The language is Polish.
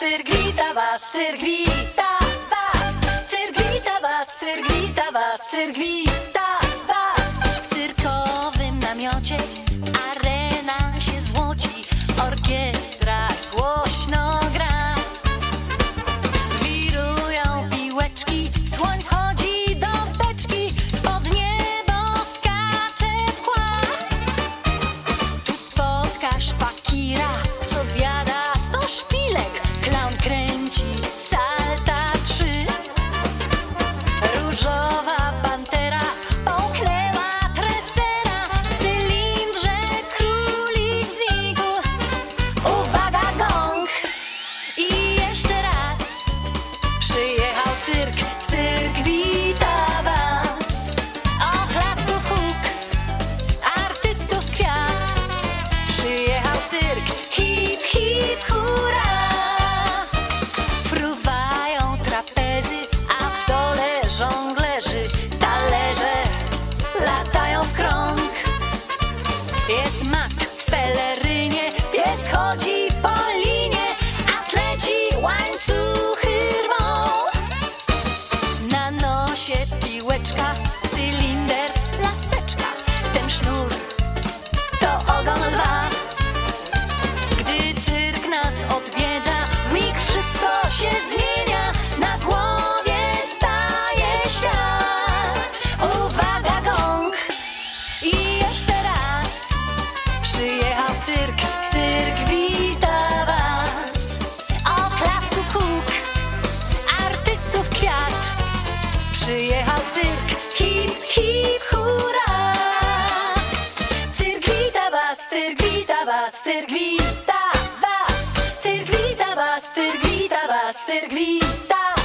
tyrgwita was, tyrgwita was, tyrgwita was, tyrgwita was, tyrgwita was. W cyrkowym namiocie arena się złoci, orkiestra głośno latają w krąg. Jest mak w pelerynie, pies chodzi po linie, atleci łańcuchy rwą. Na nosie piłeczka, cylinder, laseczka, ten sznur Przyjechał cyrk, hip, hip, was, cyrk wita was. Cyrk wita was, cyrk wita was, cyrk wita